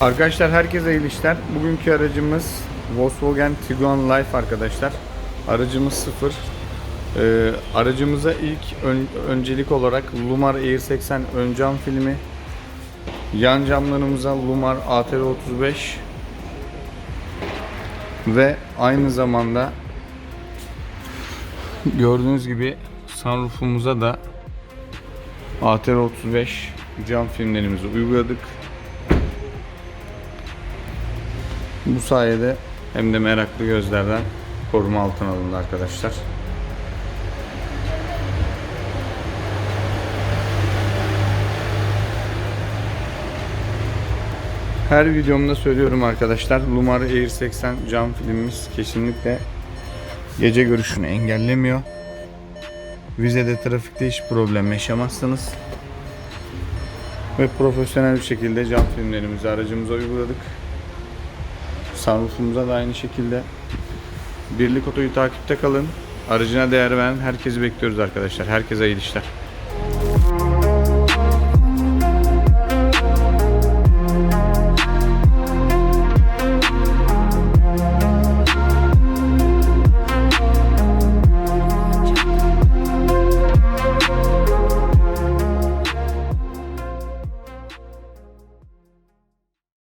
Arkadaşlar herkese iyi işler. Bugünkü aracımız Volkswagen Tiguan Life arkadaşlar. Aracımız sıfır. Ee, aracımıza ilk ön- öncelik olarak Lumar Air 80 ön cam filmi, yan camlarımıza Lumar ATR 35 ve aynı zamanda gördüğünüz gibi sunroofumuza da ATR 35 cam filmlerimizi uyguladık. Bu sayede hem de meraklı gözlerden koruma altına alındı arkadaşlar. Her videomda söylüyorum arkadaşlar. Lumar Air 80 cam filmimiz kesinlikle gece görüşünü engellemiyor. Vizede trafikte hiç problem yaşamazsınız. Ve profesyonel bir şekilde cam filmlerimizi aracımıza uyguladık. Sunroofumuza da aynı şekilde. Birlik Oto'yu takipte kalın. Aracına değer veren herkesi bekliyoruz arkadaşlar. Herkese iyi işler.